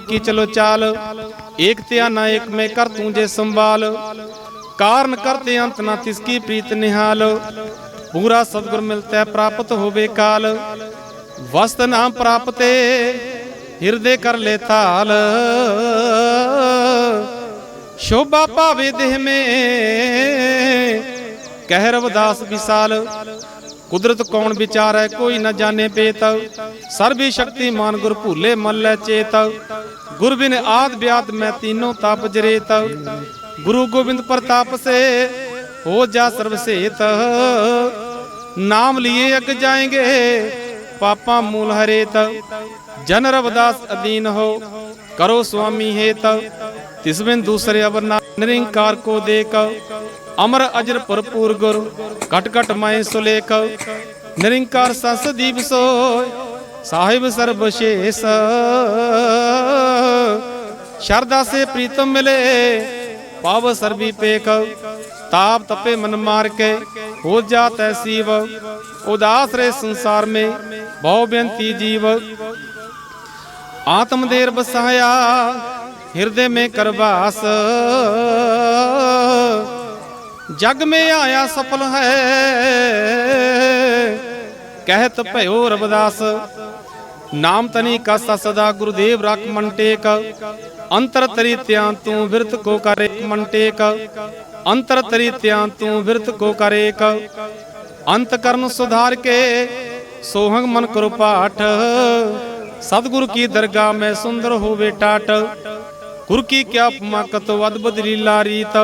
ਕੀ ਚਲੋ ਚਾਲ, ਏਕ ਧਿਆ ਨਾ ਏਕ ਮੈਂ ਕਰ ਤੂੰ ਜੇ ਸੰਭਾਲ। ਕਾਰਨ ਕਰਤੇ ਅੰਤ ਨਾ ਤਿਸ ਕੀ ਪ੍ਰੀਤ ਨਿਹਾਲ। ਪੂਰਾ ਸਤਗੁਰ ਮਿਲਤੈ ਪ੍ਰਾਪਤ ਹੋਵੇ ਕਾਲ। ਵਸਤ ਨਾਮ ਪ੍ਰਾਪਤੇ, ਹਿਰਦੇ ਕਰ ਲੈ ਥਾਲ। ਸ਼ੋਭਾ ਭਾਵੇ ਦੇਹ ਮੇ, ਕਹਿ ਰਵਦਾਸ ਵਿਸਾਲ। ਕੁਦਰਤ ਕੌਣ ਵਿਚਾਰ ਹੈ ਕੋਈ ਨਾ ਜਾਣੇ ਪੇਤ ਸਰਬੀ ਸ਼ਕਤੀਮਾਨ ਗੁਰ ਭੂਲੇ ਮਨ ਲੈ ਚੇਤ। ਗੁਰ ਬਿਨ ਆਦ ਬਿਆਦ ਮੈਂ ਤੀਨੋ ਤਪ ਜਰੇਤ। ਗੁਰੂ ਗੋਬਿੰਦ ਪ੍ਰਤਾਪ ਸੇ ਹੋ ਜਾ ਸਰਬ ਸੇਤ। ਨਾਮ ਲਿਏ ਅਗ ਜਾਏਂਗੇ ਪਾਪਾਂ ਮੂਲ ਹਰੇਤ। ਜਨ ਰਵਦਾਸ ਅਧੀਨ ਹੋ ਕਰੋ ਸੁਆਮੀ ਹੇਤ। ਤਿਸ ਬਿਨ ਦੂਸਰੇ ਅਵਰ ਨਾ ਨਿਰੰਕਾਰ ਕੋ ਦੇਖ। ਅਮਰ ਅਜਰ ਭਰਪੂਰ ਗੁਰ ਘਟ ਘਟ ਮਾਏ ਸੁਲੇਖ। ਨਿਰੰਕਾਰ ਸਸ ਦੀਪ ਸੋਇ, ਸਾਹਿਬ ਸਰਬ ਸ਼ੇਸ। ਸ਼ਰਦਾ ਸੇ ਪ੍ਰੀਤਮ ਮਿਲੇ, ਪਾਵ ਸਰਬੀ ਪੇਕ ਤਾਪ ਤਪੇ ਮਨ ਮਾਰ ਕੇ, ਹੋ ਜਾਤ ਹੈ ਉਦਾਸ ਰੇ ਸੰਸਾਰ ਮੇ, ਬਹੁ ਬੇਨਤੀ ਜੀਵ। ਆਤਮ ਦੇਰ ਬਸਾਇਆ, ਹਿਰਦੇ ਮੇ ਕਰਵਾਸ। ਜਗ ਮੇ ਆਇਆ ਸਫਲ ਹੈ, ਕਹਿਤ ਭਇਓ ਰਬਦਾਸ ਨਾਮ ਤਨੀ ਕਾ ਸਦਾ ਗੁਰਦੇਵ ਰਖ ਮਨ ਟੇਕ। ਅੰਤਰ ਤਰੀ ਧਿਆਨ ਤੂੰ ਵਿਰਤ ਕੋ ਕਰੇ ਮਨ ਟੇਕ। ਅੰਤਰ ਤਰੀ ਧਿਆਨ ਤੂੰ ਵਿਰਤ ਕੋ ਕਰੇ ਅੰਤ ਕਰਨ ਸੁਧਾਰ ਕੇ ਸੋਹੰਗ ਮਨ ਕਰੋ ਪਾਠ। ਸਤਿਗੁਰ ਕੀ ਦਰਗਾਹ ਮੈਂ ਸੁੰਦਰ ਹੋਵੇ ਟਾਟ। ਗੁਰ ਕੀ ਕਿਆ ਉਪਮਾ ਕਤੋ ਅਦਭੁਤ ਲੀਲਾ ਰੀਤ।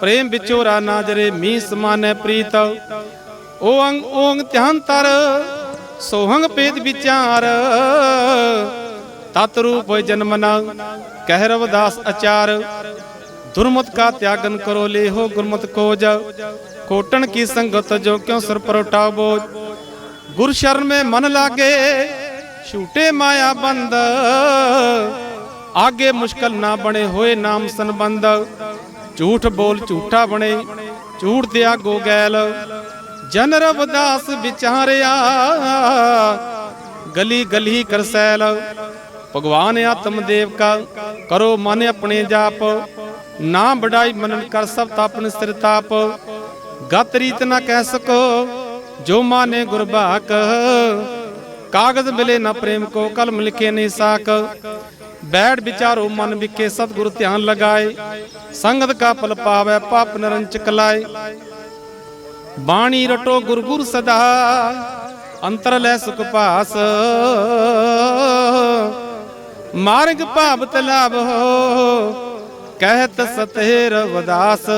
ਪ੍ਰੇਮ ਵਿਚੋਰਾ ਨਾਜਰੇ ਮੀ ਸਮਾਨੈ ਪ੍ਰੀਤ। ਓੰਗ ਓੰਗ ਧਿਆਨ ਤਰ ਸੋਹੰਗ ਪੇਤ ਵਿਚਾਰ, ਤਤ ਰੂਪ ਜਨਮਨਾ ਕਹਿ ਰਵਦਾਸ ਅਚਾਰ, ਦੁਰਮਤ ਕਾ ਤਿਆਗਨ ਕਰੋ ਲੇਹੋ ਗੁਰਮਤ ਕੋਜ ਕੋਟਣ ਕੀ ਸੰਗਤ ਜੋ ਕਿਉ ਸਰ ਪਰ ਉਠਾਓ ਬੋਝ ਗੁਰ ਸ਼ਰਨ ਮੇ ਮਨ ਲਾਗੇ, ਛੂਟੇ ਮਾਇਆ ਬੰਦ, ਆਗੇ ਮੁਸ਼ਕਲ ਨਾ ਬਣੇ ਹੋਏ ਨਾਮ ਸੰਬੰਧ, ਝੂਠ ਬੋਲ ਝੂਠਾ ਬਣੇ, ਝੂਠ ਦਿਆ ਗੋਗੈਲ ਜਨ ਰਵਦਾਸ ਵਿਚਾਰਿਆ, ਗਲੀ ਗਲੀ ਕਰ ਭਗਵਾਨ ਆਤਮ ਦੇਵ ਕਾ ਕਰੋ ਮਨ ਆਪਣੇ ਜਾਪ। ਨਾ ਬੜਾਈ ਮਨਨ ਕਰ ਸਭ ਤਾਪਨ ਸਿਰ ਤਾਪ। ਗਤ ਰੀਤ ਨਾ ਕਹਿ ਸਕੋ, ਜੋ ਮਾਨੇ ਗੁਰਬਾਕ ਕਾਗਜ਼ ਮਿਲੇ ਨਾ ਪ੍ਰੇਮ ਕੋ, ਕਲਮ ਲਿਖੇ ਨਹੀਂ ਸਾਕ। ਬੈਠ ਵਿਚਾਰੋ ਮਨ ਵਿਕੇ ਸਤਿਗੁਰ ਧਿਆਨ ਲਗਾਏ। ਸੰਗਤ ਕਾ ਪਲ ਪਾਵੇ, ਪਾਪ ਨਰੰਚ ਕਲਾਏ ਬਾਣੀ ਰਟੋ ਗੁਰਗੁਰ ਸਦਾ, ਅੰਤਰ ਲੈ ਸੁਖ ਪਾਸ ਮਾਰਗ ਭਾਵ ਤਲਾਬ ਹੋ, ਕਹਿਤ ਸਤੇਰ ਵਦਾਸ।